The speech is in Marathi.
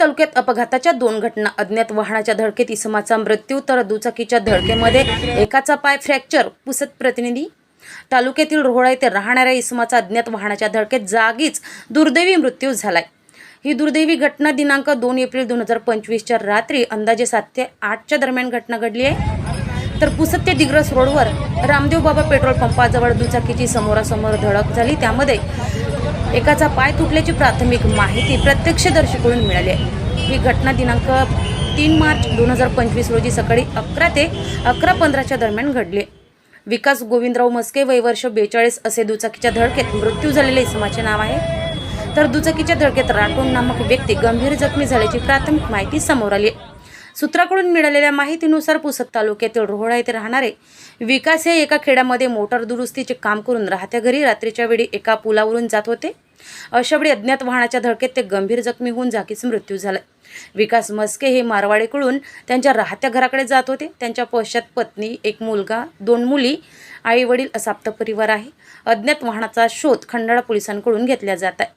तालुक्यात अपघाताच्या दोन घटना. अज्ञात वाहनाच्या धडकेत इसमाचा मृत्यू तर दुचाकीच्या धडकेमध्ये एकाचा पाय फ्रॅक्चर पुसत प्रतिनिधी. तालुक्यातील रोहळा येथे राहणाऱ्या इसमाचा अज्ञात वाहनाच्या धडकेत जागीच दुर्दैवी मृत्यू झालाय. ही दुर्दैवी घटना दिनांक दोन एप्रिल दोन हजार पंचवीसच्या रात्री अंदाजे सात ते आठच्या दरम्यान घटना घडली आहे. तर पुसत ते दिग्रस रोडवर रामदेव बाबा पेट्रोल पंपाजवळ दुचाकीची समोरासमोर धडक झाली. त्यामध्ये एकाचा पाय तुटल्याची प्राथमिक माहिती प्रत्यक्षदर्शीकडून मिळाली आहे. ही घटना दिनांक तीन मार्च दोन हजार पंचवीस रोजी सकाळी अकरा ते अकरा पंधराच्या दरम्यान घडली. विकास गोविंदराव मस्के वय वर्ष बेचाळीस असे दुचाकीच्या धडकेत मृत्यू झालेले इसमाचे नाव आहे. तर दुचाकीच्या धडकेत राठोड नामक व्यक्ती गंभीर जखमी झाल्याची प्राथमिक माहिती समोर आली सूत्राकडून मिळालेल्या माहितीनुसार पुसद तालुक्यातील रोहडा येथे राहणारे विकास हे एका खेड्यामध्ये मोटार दुरुस्तीचे काम करून राहत्या घरी रात्रीच्या वेळी एका पुलावरून जात होते. अशावेळी अज्ञात वाहनाच्या धडकेत ते गंभीर जखमी होऊन जागीच मृत्यू झाला. विकास मस्के हे मारवाडीकडून त्यांच्या राहत्या घराकडे जात होते. त्यांच्या पश्चात पत्नी एक मुलगा दोन मुली आई वडील असा परिवार आहे. अज्ञात वाहनाचा शोध खंडाळा पोलिसांकडून घेतला जात आहे.